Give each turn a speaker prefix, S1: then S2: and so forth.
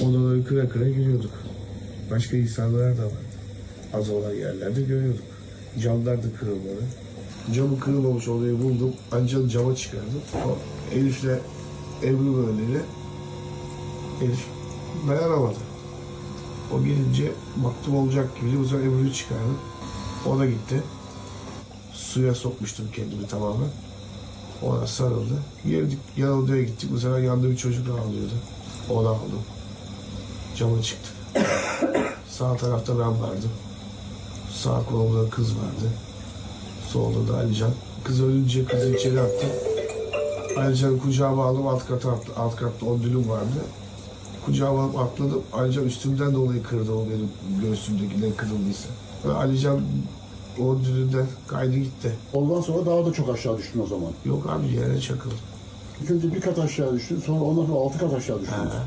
S1: Odaları kıra kıra giriyorduk. Başka insanlar da vardı. Az olan yerlerde görüyorduk. Camlar da kırılmadı. Camı kırılmamış odayı buldum. Ancak cama çıkardım. O Elif'le Ebru böyle Elif dayanamadı. O gelince baktım olacak gibi. Bu sefer Ebru'yu çıkardım. O da gitti. Suya sokmuştum kendimi tamamen. Ona sarıldı. Girdik, yan odaya gittik. Bu sefer yanında bir çocuk ağlıyordu. Onu aldım. Cama çıktık. Sağ tarafta ben vardım. Sağ kolumda kız vardı. Solda da Alican. Kız ölünce kızı içeri attım. Alican'ı kucağıma aldım. Alt kata attı. Alt katta on dülüm vardı. Kucağıma alıp atladım. Alican üstümden dolayı kırdı o benim göğsümdeki ne kırıldıysa. Ve Alican o dülünden kaydı gitti.
S2: Ondan sonra daha da çok aşağı düştün o zaman.
S1: Yok abi yere çakıldı.
S2: İlk önce bir kat aşağı düştün, sonra ondan sonra altı kat aşağı düştün.
S1: Ha.